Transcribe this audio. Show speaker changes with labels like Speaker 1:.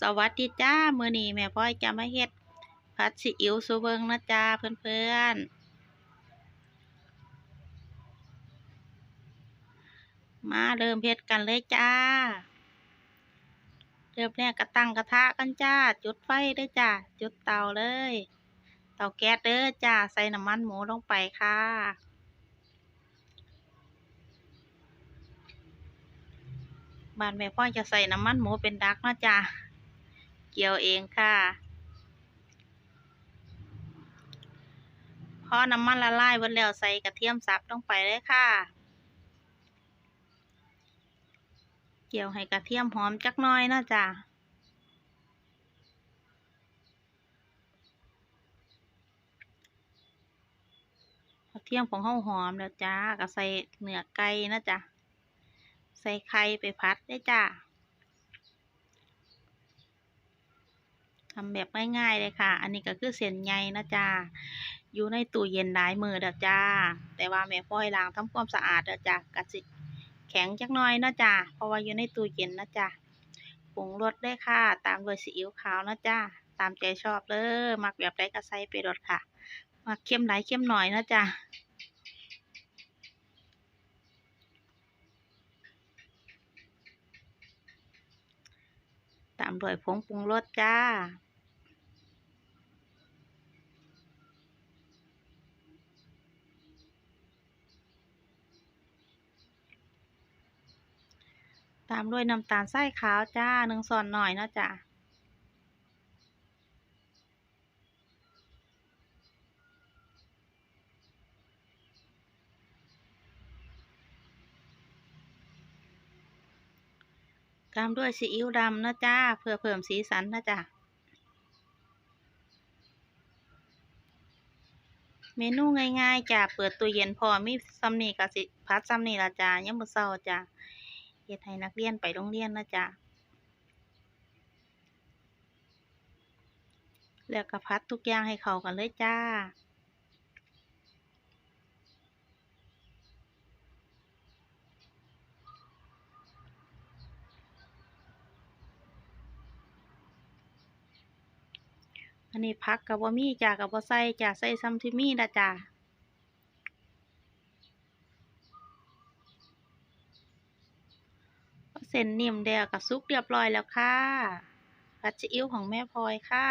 Speaker 1: สวัสดีจ้ามือนี้แม่พลอยจะมาเฮ็ดผัดซีอิ๊วสู่เบิงนะจ้าเพื่อนๆ มาเริ่มเฮ็ดกันเลยจ้า เริ่มแรกก็ตั้งกระทะกันจ้า จุดไฟเด้จ้า จุดเตาเลย เตาแก๊สเด้อจ้า ใส่น้ำมันหมูลงไปค่ะบ้านแม่พ่อจะใส่น้ำมันหมูเป็นดักนะจ้า เกี่ยวเองค่ะ พอน้ำมันละลายหมดแล้วใส่กระเทียมสับลงไปเลยค่ะ เกี่ยวให้กระเทียมหอมจักน้อยนาะจ้ะกระเทียมของเฮาหอมแล้วจ้าก็ใส่เนื้อไก่นะจ้ะใส่ไข่ไปพัดได้จ้า ทำแบบง่ายๆเลยค่ะ อันนี้ก็คือเส้นใยนะจ้าอยู่ในตู้เย็นหลายมือเด้อจ้า แต่ว่าแม่พ่อยล้างทำความสะอาดเด้อจ้ากะสิแข็งจักน่อยนะจ้าเพราะว่าอยู่ในตู้เย็นนะจ้าปรุงรสได้ค่ะ ตามด้วยซีอิ๊วขาวนะจ้าตามใจชอบเลยมักแบบใดก็ใส่ไปรสค่ะ มักเค็มหลายเค็มหน่อยนะจ้าตามด้วยผงปรุงรสจ้า ตามด้วยน้ำตาลทรายขาวจ้าหนึ่งส่วนหน่อยนะจ้าตามด้วยซีอิ๊วดำนะจ้าเพื่อเพิ่มสีสันนะจ้าเมนูง่ายๆจ้าเปิดตู้เย็นพอมีซัมนี่กับสิพัดซัมนี่ละจ้ายังบ่เซาจ้า เฮ็ดให้นักเรียนไปโรงเรียนนะจ๊ะแล้วก็พัดทุกอย่างให้เข้ากันเลยจ้า อันนี้พักกับบ่มีจ้ากับบ่ใส่จ้าใส่ซ้ำที่มีละจ้า เส้นนิ่มแล้วก็สุกเรียบร้อยแล้วค่ะ ผัดซีอิ๊วของแม่พลอยค่ะ